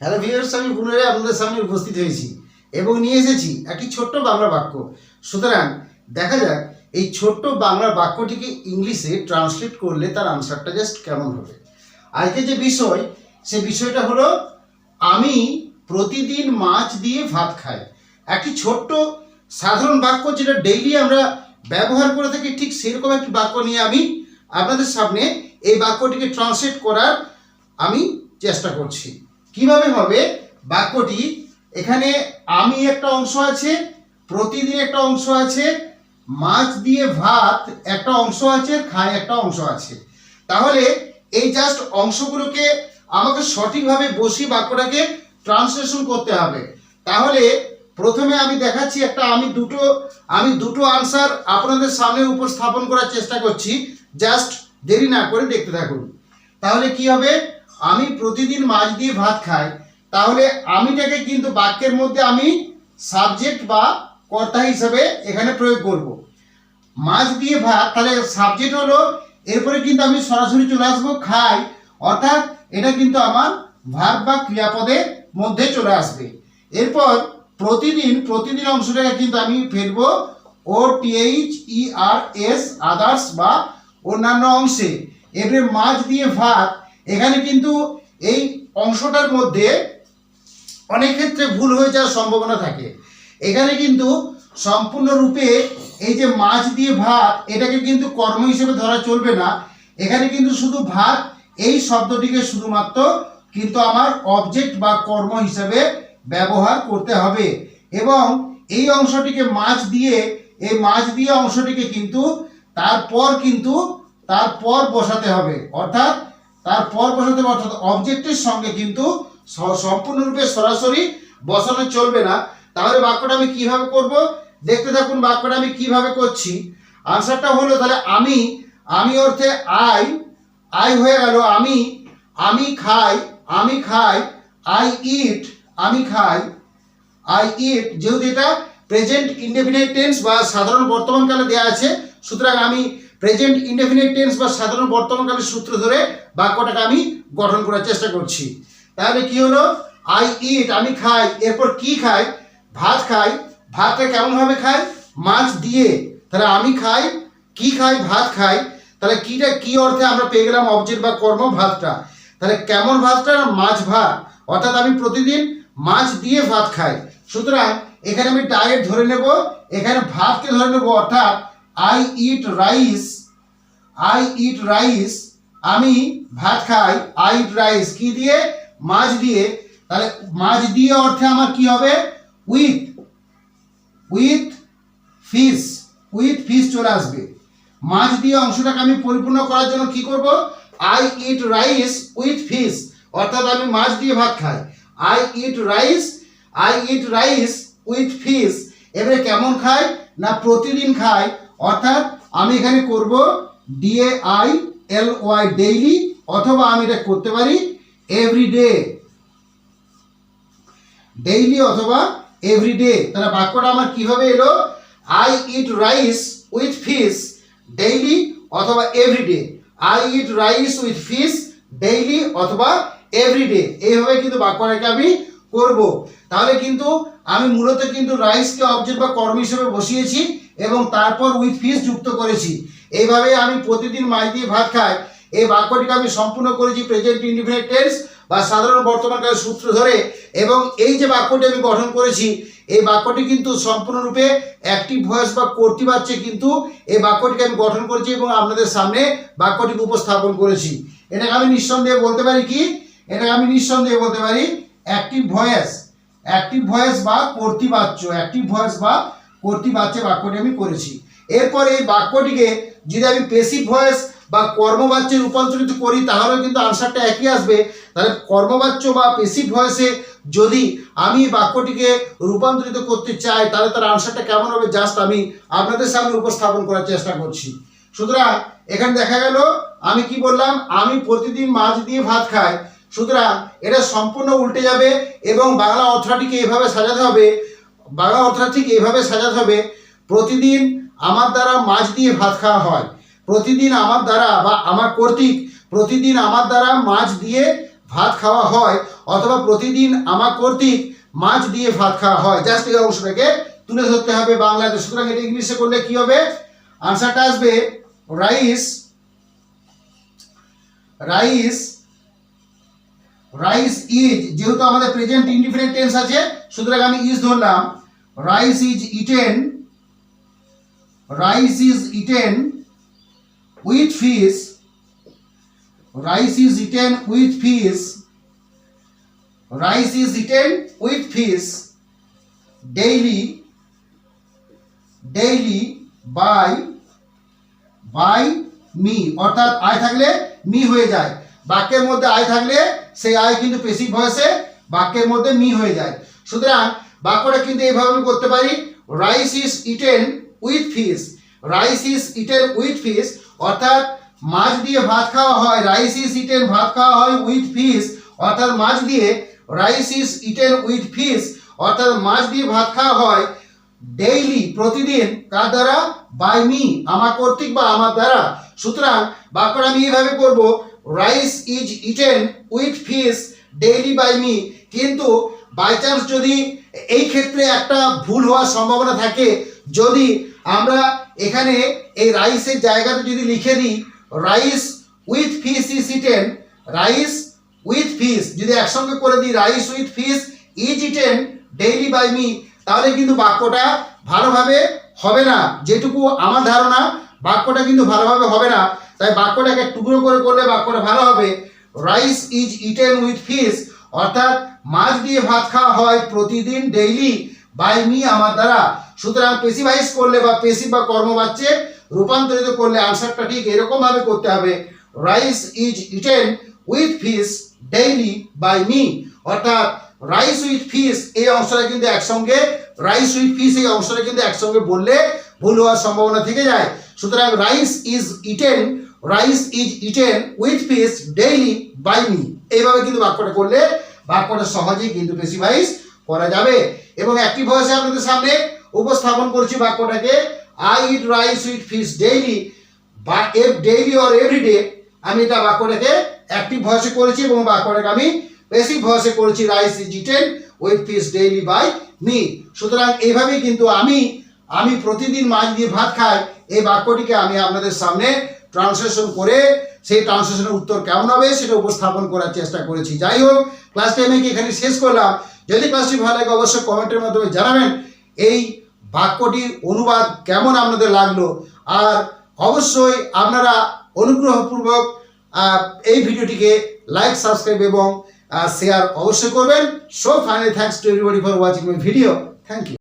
Hello viewers, আমি পুনরায় আপনাদের সামনে উপস্থিত হয়েছি এবং নিয়ে এসেছি একটি ছোট্ট বাংলা বাক্য। সুতরাং দেখা যাক এই ছোট্ট বাংলা বাক্যটিকে ইংলিশে ট্রান্সলেট করলে তার আনসারটা জাস্ট কেমন হবে। আজকে যে বিষয়, সে বিষয়টা হলো, আমি প্রতিদিন মাছ দিয়ে ভাত খাই। একটি ছোট্ট সাধারণ বাক্য যেটা ডেইলি আমরা ব্যবহার করে থাকি, ঠিক সেরকম একটি বাক্য নিয়ে আমি আপনাদের সামনে এই বাক্যটিকে ট্রান্সলেট করার আমি চেষ্টা করছি। কীভাবে হবে? বাক্যটি, এখানে আমি একটা অংশ আছে, প্রতিদিন একটা অংশ আছে, মাছ দিয়ে ভাত একটা অংশ আছে, খায় একটা অংশ আছে। তাহলে এই জাস্ট অংশগুলোকে আমাকে সঠিকভাবে বসিয়ে বাক্যটাকে ট্রান্সলেশন করতে হবে। তাহলে প্রথমে আমি দেখাচ্ছি একটা, আমি দুটো আমি দুটো আনসার আপনাদের সামনে উপস্থাপন করার চেষ্টা করছি। জাস্ট দেরি না করে দেখতে থাকুন। তাহলে কি হবে? আমি প্রতিদিন মাছ দিয়ে ভাত খাই, তাহলে আমিটাকে কিন্তু বাক্যের মধ্যে আমি সাবজেক্ট বা কর্তা হিসেবে এখানে প্রয়োগ করব। মাছ দিয়ে ভাত, তাহলে সাবজেক্ট হলো, এরপরে কিন্তু আমি সরাসরি চলে আসব খাই, অর্থাৎ এটা কিন্তু আমার ভার্ব বা ক্রিয়াপদের মধ্যে চলে আসবে। এরপর প্রতিদিন প্রতিদিন অংশটাকে কিন্তু আমি ফেলব O T H E R S others বা অন্যান্য অংশে। এবারে মাছ দিয়ে ভাত এখানে কিন্তু এই অংশটার মধ্যে অনেক ক্ষেত্রে ভুল হয়ে যাওয়ার সম্ভাবনা থাকে। এখানে কিন্তু সম্পূর্ণরূপে এই যে মাছ দিয়ে ভাত, এটাকে কিন্তু কর্ম হিসেবে ধরা চলবে না। এখানে কিন্তু শুধু ভাত, এই শব্দটিকে শুধুমাত্র কিন্তু আমার অবজেক্ট বা কর্ম হিসেবে ব্যবহার করতে হবে। এবং এই অংশটিকে মাছ দিয়ে, এই মাছ দিয়ে অংশটিকে কিন্তু তারপর কিন্তু, তারপর বসাতে হবে। অর্থাৎ তারপর বসাতে হবে অর্থাৎ অবজেক্টের সঙ্গে কিন্তু সম্পূর্ণরূপে সরাসরি বসানো চলবে না। তাহলে বাক্যটা আমি কীভাবে করব? দেখতে থাকুন বাক্যটা আমি কীভাবে করছি। আনসারটা হলো তাহলে আমি আমি অর্থে আই আই হয়ে গেল আমি আমি খাই আমি খাই আই ইট আমি খাই আই ইট যেহেতু এটা প্রেজেন্ট ইনডেফিনিট টেন্স বা সাধারণ বর্তমানকালে দেওয়া আছে, সুতরাং আমি প্রেজেন্ট ইনডেফিনিট টেন্স বা সাধারণ বর্তমানকালের সূত্র ধরে বাক্যটাকে আমি গঠন করার চেষ্টা করছি। তাহলে কি হলো? আই ইট আমি খাই, এরপর কি খাই? ভাত খাই, ভাতটা কেমনভাবে খাই? মাছ দিয়ে। তাহলে আমি খাই, কি খাই? ভাত খাই। তাহলে কিটা কি অর্থে আমরা পেয়ে গেলাম? অবজেক্ট বা কর্ম, ভাতটা। তাহলে কেমন ভাতটা? মাছ ভাত। অর্থাৎ আমি প্রতিদিন মাছ দিয়ে ভাত খাই। সুতরাং এখানে আমি ডায়েট ধরে নেব, এখানে ভাতকে ধরে নেব, অর্থাৎ I eat rice I eat rice আমি ভাত খাই আই ইট রাইস কি দিয়ে? মাছ দিয়ে। তাহলে মাছ দিয়ে অর্থে আমার কি হবে? With with fish with fish চলে আসবে। মাছ দিয়ে অংশটাকে আমি পরিপূর্ণ করার জন্য কি করব? I eat rice with fish অর্থাৎ আমি মাছ দিয়ে ভাত খাই। I eat rice I eat rice with fish এবারে কেমন খাই? না প্রতিদিন খাই? অর্থাৎ আমি এখানে করব D A I L Y daily অথবা আমি এটা করতে পারি এভরিডে ডেইলি অথবা এভরিডে তাহলে বাক্যটা আমার কীভাবে এলো? I eat rice with fish daily অথবা everyday I eat rice with fish daily অথবা এভরিডে এইভাবে কিন্তু বাক্যটাকে আমি করব। তাহলে কিন্তু আমি মূলত কিন্তু রাইসকে অবজেক্ট বা কর্ম হিসেবে বসিয়েছি এবং তারপর উইথ ফিশ যুক্ত করেছি। এইভাবে আমি প্রতিদিন মাছ দিয়ে ভাত খাই। এই বাক্যটিকে আমি সম্পূর্ণ করেছি প্রেজেন্ট ইন্ডিফিনিট টেন্স বা সাধারণ বর্তমানকালের সূত্র ধরে এবং এই যে বাক্যটি আমি গঠন করেছি, এই বাক্যটি কিন্তু সম্পূর্ণরূপে অ্যাক্টিভ ভয়েস বা কর্তৃবাচ্যে কিন্তু এই বাক্যটিকে আমি গঠন করেছি এবং আপনাদের সামনে বাক্যটিকে উপস্থাপন করেছি। এটাকে আমি নিঃসন্দেহে বলতে পারি কি? এটাকে আমি নিঃসন্দেহে বলতে পারি অ্যাক্টিভ ভয়েস অ্যাক্টিভ ভয়েস বা কর্তৃবাচ্য অ্যাক্টিভ ভয়েস বা কর্তৃবাচ্যে বাক্যটি আমি করেছি। এরপর এই বাক্যটিকে যদি আমি পেসিভ ভয়েস বা কর্মবাচ্যে রূপান্তরিত করি, তাহলেও কিন্তু আনসারটা একই আসবে। তাহলে কর্মবাচ্য বা পেসিভ ভয়েসে যদি আমি বাক্যটিকে রূপান্তরিত করতে চাই, তাহলে তার আনসারটা কেমন হবে জাস্ট আমি আপনাদের সামনে উপস্থাপন করার চেষ্টা করছি। সুতরাং এখানে দেখা গেল, আমি কি বললাম? আমি প্রতিদিন মাছ দিয়ে ভাত খাই। সুতরাং এটা সম্পূর্ণ উল্টে যাবে এবং বাংলা অর্থটিকে এভাবে সাজাতে হবে, বাংলা অর্থটা এভাবে সাজাতে হবে, প্রতিদিন আমার দ্বারা মাছ দিয়ে ভাত খাওয়া হয়, প্রতিদিন আমার দ্বারা বা আমার কর্তৃক প্রতিদিন আমার দ্বারা মাছ দিয়ে ভাত খাওয়া হয়, অথবা প্রতিদিন আমার কর্তৃক মাছ দিয়ে ভাত খাওয়া হয়। জাস্ট এই অংশটাকে তুলে ধরতে হবে বাংলাতে। সুতরাং এটা ইংলিশে করলে কি হবে? আনসারটা আসবে রাইস রাইস রাইস ইজ যেহেতু আমাদের প্রেজেন্ট ইনডিফারেন্ট টেন্স আছে, সুতরাং আমি ইজ ধরলাম rice is eaten rice is eaten with fish rice is eaten with fish rice is eaten with fish daily daily by by me অর্থাৎ আয় থাকলে me হয়ে যায়, বাক্যের মধ্যে আয় থাকলে সেই আয় কিন্তু পেসিভ ভয়েসে বাক্যের মধ্যে মি হয়ে যায়। সুতরাং বাক্যটা কিন্তু এইভাবে আমি করতে পারি rice is eaten with fish rice is eaten with fish অর্থাৎ মাছ দিয়ে ভাত খাওয়া হয় রাইস ইজ ইটেন ভাত খাওয়া হয় উইথ ফিশ অর্থাৎ মাছ দিয়ে rice is eaten with fish অর্থাৎ মাছ দিয়ে ভাত খাওয়া হয় ডেইলি প্রতিদিন, কার দ্বারা? বাই মি আমার কর্তৃক বা আমার দ্বারা। সুতরাং বাক্যটা আমি এইভাবে করব rice is eaten with fish daily by me কিন্তু বাই চান্স যদি এই ক্ষেত্রে একটা ভুল হওয়ার সম্ভাবনা থাকে, যদি আমরা এখানে এই রাইসের জায়গাতে যদি লিখে দিই rice with fish is eaten rice with fish যদি একসঙ্গে করে দিই rice with fish is eaten daily by me তাহলে কিন্তু বাক্যটা ভালোভাবে হবে না। যেটুকু আমার ধারণা, বাক্যটা কিন্তু ভালোভাবে হবে না। তাই বাক্যটাকে টুকরো করে করলে বাক্যটা ভালো হবে। Rice is eaten with fish অর্থাৎ মাছ দিয়ে ভাত খাওয়া হয় প্রতিদিন ডেইলি বাই মি আমার দ্বারা। সুতরাং পেসিভাইজ করলে বা পেসিভ বা কর্মবাচ্যে রূপান্তরিত করলে আনসারটা ঠিক এরকম ভাবে করতে হবে। Rice is eaten with fish daily by me অর্থাৎ রাইস উইথ ফিশ এই অংশটা কিন্তু একসঙ্গে রাইস উইথ ফিশ এই অংশটা কিন্তু একসঙ্গে বললে ভুল হওয়ার সম্ভাবনা থেকে যায়। সুতরাং rice is eaten rice is eaten with fish daily by me এইভাবে কিন্তু বাক্যটা করলে বাক্যটা সহজেই কিন্তু পেসিভাইজ করা যাবে। এবং একটি ভয়েসে আপনাদের সামনে উপস্থাপন করছি বাক্যটাকে। I eat rice with fish daily বা এভ ডেইলি অর এভরিডে আমি এটা বাক্যটাকে অ্যাক্টিভ ভয়েসে করেছি এবং বাক্যটাকে আমি বেসিক ভয়েসে করেছি। Rice is eaten with fish daily by me সুতরাং এইভাবেই কিন্তু আমি আমি প্রতিদিন মাছ দিয়ে ভাত খাই। এই বাক্যটিকে আমি আপনাদের সামনে ট্রান্সলেশন করে সেই ট্রান্সলেশনের উত্তর কেমন হবে সেটা উপস্থাপন করার চেষ্টা করেছি। যাই হোক ক্লাসটি আমি এখানে শেষ করলাম? যদি ক্লাসটি ভালো লাগে অবশ্যই কমেন্টের মাধ্যমে জানাবেন। এই বাক্যটির অনুবাদ কেমন আপনাদের লাগল? আর অবশ্যই আপনারা অনুগ্রহপূর্বক এই ভিডিওটিকে লাইক সাবস্ক্রাইব এবং শেয়ার অবশ্যই করবেন। So finally thanks to everybody for watching my video thank you